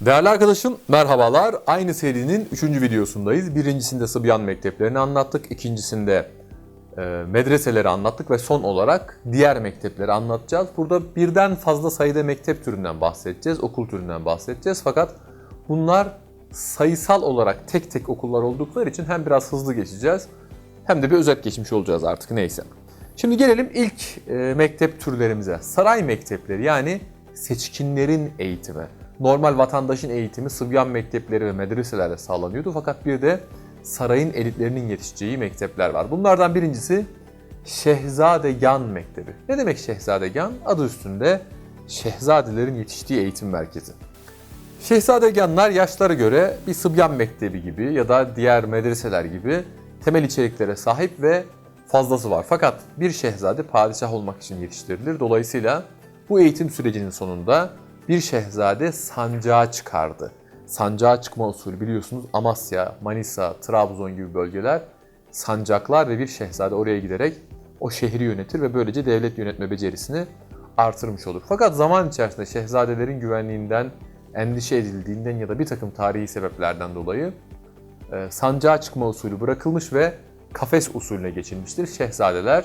Değerli arkadaşım merhabalar. Aynı serinin 3. videosundayız. Birincisinde Sıbyan mekteplerini anlattık. İkincisinde e, medreseleri anlattık ve son olarak diğer mektepleri anlatacağız. Burada birden fazla sayıda mektep türünden bahsedeceğiz, okul türünden bahsedeceğiz. Fakat bunlar sayısal olarak tek tek okullar oldukları için hem biraz hızlı geçeceğiz hem de bir özet geçmiş olacağız artık neyse. Şimdi gelelim ilk e, mektep türlerimize. Saray mektepleri yani seçkinlerin eğitimi. Normal vatandaşın eğitimi Sıbyan mektepleri ve medreselerde sağlanıyordu fakat bir de sarayın elitlerinin yetişeceği mektepler var. Bunlardan birincisi Şehzadegan Mektebi. Ne demek Şehzadegan? Adı üstünde şehzadelerin yetiştiği eğitim merkezi. Şehzadeganlar yaşlara göre bir Sıbyan Mektebi gibi ya da diğer medreseler gibi temel içeriklere sahip ve fazlası var. Fakat bir şehzade padişah olmak için yetiştirilir. Dolayısıyla bu eğitim sürecinin sonunda bir şehzade sancağa çıkardı. Sancağa çıkma usulü biliyorsunuz Amasya, Manisa, Trabzon gibi bölgeler sancaklar ve bir şehzade oraya giderek o şehri yönetir ve böylece devlet yönetme becerisini artırmış olur. Fakat zaman içerisinde şehzadelerin güvenliğinden endişe edildiğinden ya da bir takım tarihi sebeplerden dolayı e, sancağa çıkma usulü bırakılmış ve kafes usulüne geçilmiştir. Şehzadeler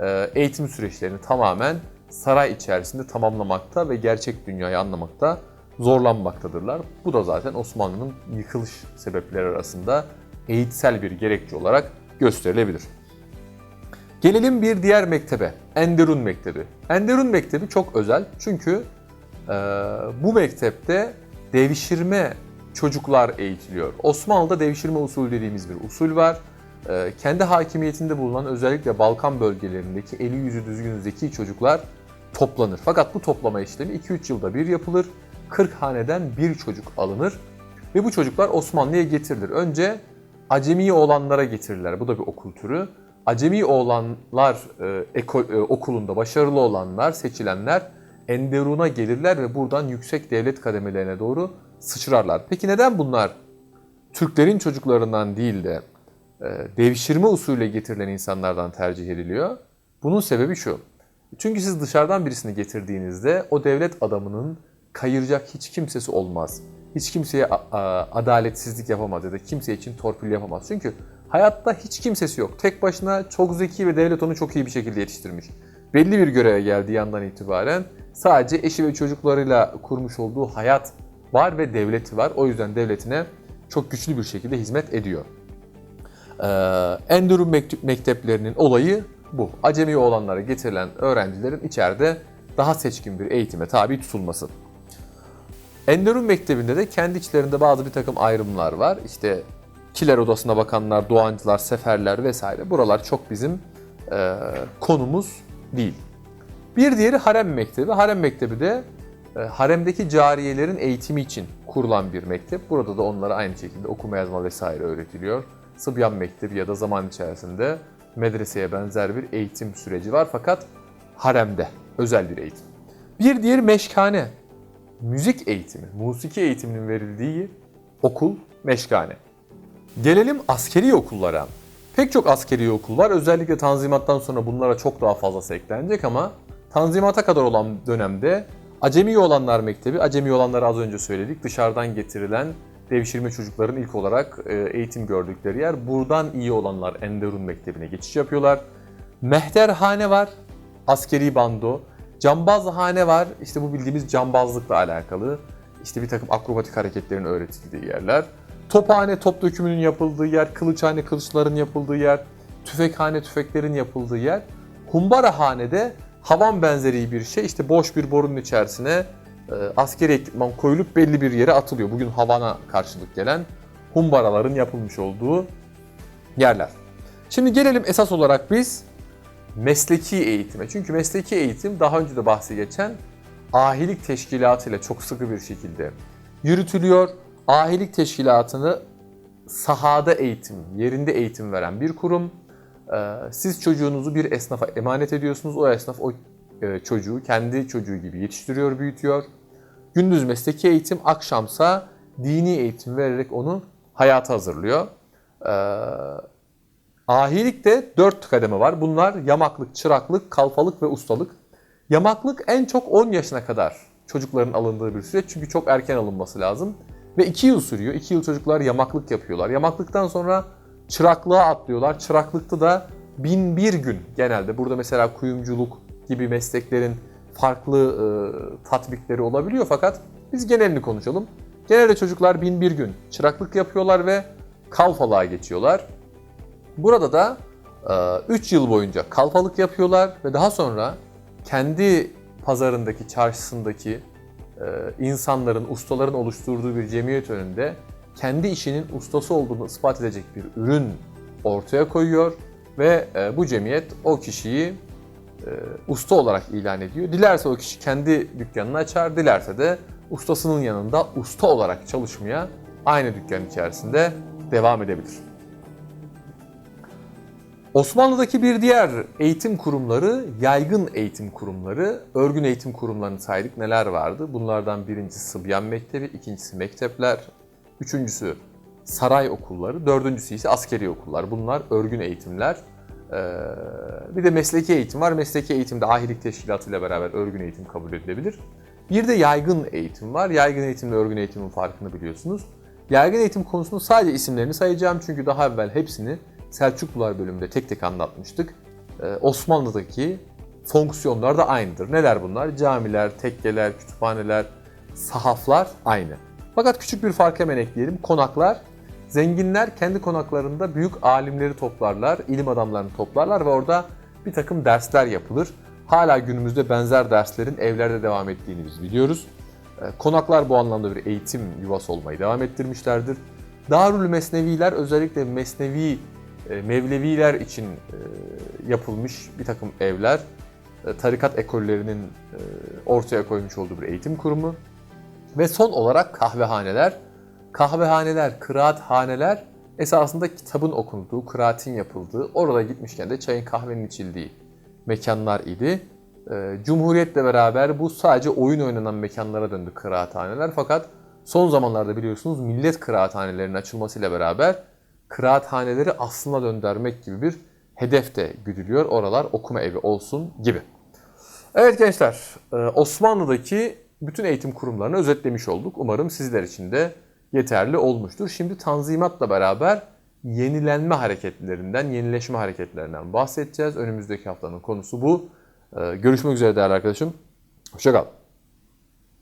e, eğitim süreçlerini tamamen saray içerisinde tamamlamakta ve gerçek dünyayı anlamakta zorlanmaktadırlar. Bu da zaten Osmanlı'nın yıkılış sebepleri arasında eğitsel bir gerekçe olarak gösterilebilir. Gelelim bir diğer mektebe, Enderun Mektebi. Enderun Mektebi çok özel çünkü e, bu mektepte devşirme çocuklar eğitiliyor. Osmanlı'da devşirme usulü dediğimiz bir usul var. E, kendi hakimiyetinde bulunan özellikle Balkan bölgelerindeki eli yüzü düzgün zeki çocuklar toplanır. Fakat bu toplama işlemi 2-3 yılda bir yapılır. 40 haneden bir çocuk alınır ve bu çocuklar Osmanlı'ya getirilir. Önce acemi oğlanlara getirirler. Bu da bir okul türü. Acemi oğlanlar e, eko- e, okulunda başarılı olanlar, seçilenler Enderun'a gelirler ve buradan yüksek devlet kademelerine doğru sıçrarlar. Peki neden bunlar Türklerin çocuklarından değil de e, devşirme usulüyle getirilen insanlardan tercih ediliyor? Bunun sebebi şu. Çünkü siz dışarıdan birisini getirdiğinizde o devlet adamının kayıracak hiç kimsesi olmaz. Hiç kimseye adaletsizlik yapamaz ya da kimse için torpil yapamaz. Çünkü hayatta hiç kimsesi yok. Tek başına çok zeki ve devlet onu çok iyi bir şekilde yetiştirmiş. Belli bir göreve geldiği yandan itibaren sadece eşi ve çocuklarıyla kurmuş olduğu hayat var ve devleti var. O yüzden devletine çok güçlü bir şekilde hizmet ediyor. Ee, mektep- mekteplerinin olayı bu. Acemi olanlara getirilen öğrencilerin içeride daha seçkin bir eğitime tabi tutulması. Enderun Mektebi'nde de kendi içlerinde bazı bir takım ayrımlar var. İşte kiler odasına bakanlar, doğancılar, seferler vesaire. Buralar çok bizim e, konumuz değil. Bir diğeri harem mektebi. Harem mektebi de e, haremdeki cariyelerin eğitimi için kurulan bir mektep. Burada da onlara aynı şekilde okuma yazma vesaire öğretiliyor. Sıbyan mektebi ya da zaman içerisinde medreseye benzer bir eğitim süreci var fakat haremde özel bir eğitim. Bir diğeri meşkane. Müzik eğitimi, musiki eğitiminin verildiği okul meşkane. Gelelim askeri okullara. Pek çok askeri okul var. Özellikle Tanzimat'tan sonra bunlara çok daha fazlası eklenecek ama Tanzimat'a kadar olan dönemde Acemi olanlar Mektebi, Acemi olanları az önce söyledik. Dışarıdan getirilen devşirme çocukların ilk olarak e, eğitim gördükleri yer. Buradan iyi olanlar Enderun Mektebi'ne geçiş yapıyorlar. Mehterhane var, askeri bando. Cambazhane var, işte bu bildiğimiz cambazlıkla alakalı. İşte bir takım akrobatik hareketlerin öğretildiği yerler. Tophane top dökümünün yapıldığı yer, kılıçhane kılıçların yapıldığı yer, tüfekhane tüfeklerin yapıldığı yer. Humbarahane'de havan benzeri bir şey işte boş bir borunun içerisine askeri ekipman koyulup belli bir yere atılıyor. Bugün havana karşılık gelen humbaraların yapılmış olduğu yerler. Şimdi gelelim esas olarak biz mesleki eğitime. Çünkü mesleki eğitim daha önce de bahsi geçen ahilik teşkilatı ile çok sıkı bir şekilde yürütülüyor. Ahilik teşkilatını sahada eğitim, yerinde eğitim veren bir kurum. Ee, Siz çocuğunuzu bir esnafa emanet ediyorsunuz. O esnaf o e, çocuğu kendi çocuğu gibi yetiştiriyor, büyütüyor. Gündüz mesleki eğitim, akşamsa dini eğitim vererek onu hayata hazırlıyor. Ee, Ahilikte dört kademe var. Bunlar yamaklık, çıraklık, kalfalık ve ustalık. Yamaklık en çok 10 yaşına kadar çocukların alındığı bir süreç. Çünkü çok erken alınması lazım. Ve 2 yıl sürüyor. 2 yıl çocuklar yamaklık yapıyorlar. Yamaklıktan sonra çıraklığa atlıyorlar. Çıraklıkta da 1001 gün genelde. Burada mesela kuyumculuk gibi mesleklerin farklı e, tatbikleri olabiliyor fakat biz genelini konuşalım. Genelde çocuklar 1001 gün çıraklık yapıyorlar ve kalfalığa geçiyorlar. Burada da 3 yıl boyunca kalfalık yapıyorlar ve daha sonra kendi pazarındaki, çarşısındaki e, insanların, ustaların oluşturduğu bir cemiyet önünde kendi işinin ustası olduğunu ispat edecek bir ürün ortaya koyuyor ve e, bu cemiyet o kişiyi e, usta olarak ilan ediyor. Dilerse o kişi kendi dükkanını açar, dilerse de ustasının yanında usta olarak çalışmaya aynı dükkan içerisinde devam edebilir. Osmanlı'daki bir diğer eğitim kurumları yaygın eğitim kurumları. Örgün eğitim kurumlarını saydık neler vardı? Bunlardan birincisi Sıbyan Mektebi, ikincisi mektepler, üçüncüsü saray okulları, dördüncüsü ise askeri okullar. Bunlar örgün eğitimler. Ee, bir de mesleki eğitim var. Mesleki eğitimde ahilik teşkilatı ile beraber örgün eğitim kabul edilebilir. Bir de yaygın eğitim var. Yaygın eğitimle örgün eğitimin farkını biliyorsunuz. Yaygın eğitim konusunu sadece isimlerini sayacağım çünkü daha evvel hepsini Selçuklular bölümünde tek tek anlatmıştık. Ee, Osmanlı'daki fonksiyonlar da aynıdır. Neler bunlar? Camiler, tekkeler, kütüphaneler, sahaflar aynı. Fakat küçük bir fark hemen ekleyelim. Konaklar, zenginler kendi konaklarında büyük alimleri toplarlar, ilim adamlarını toplarlar ve orada bir takım dersler yapılır. Hala günümüzde benzer derslerin evlerde devam ettiğini biz biliyoruz. Ee, Konaklar bu anlamda bir eğitim yuvası olmayı devam ettirmişlerdir. Darül Mesneviler özellikle Mesnevi e, Mevleviler için e, yapılmış bir takım evler, e, tarikat ekollerinin ortaya koymuş olduğu bir eğitim kurumu. Ve son olarak kahvehaneler. Kahvehaneler, kıraathaneler esasında kitabın okunduğu, kıraatin yapıldığı, orada gitmişken de çayın kahvenin içildiği mekanlar idi. Cumhuriyetle beraber bu sadece oyun oynanan mekanlara döndü kıraathaneler. Fakat son zamanlarda biliyorsunuz millet kıraathanelerinin açılmasıyla beraber kıraathaneleri aslına döndürmek gibi bir hedef de güdülüyor. Oralar okuma evi olsun gibi. Evet gençler, e, Osmanlı'daki bütün eğitim kurumlarını özetlemiş olduk. Umarım sizler için de yeterli olmuştur. Şimdi Tanzimat'la beraber yenilenme hareketlerinden, yenileşme hareketlerinden bahsedeceğiz. Önümüzdeki haftanın konusu bu. E, Görüşmek üzere değerli arkadaşım. Hoşçakal.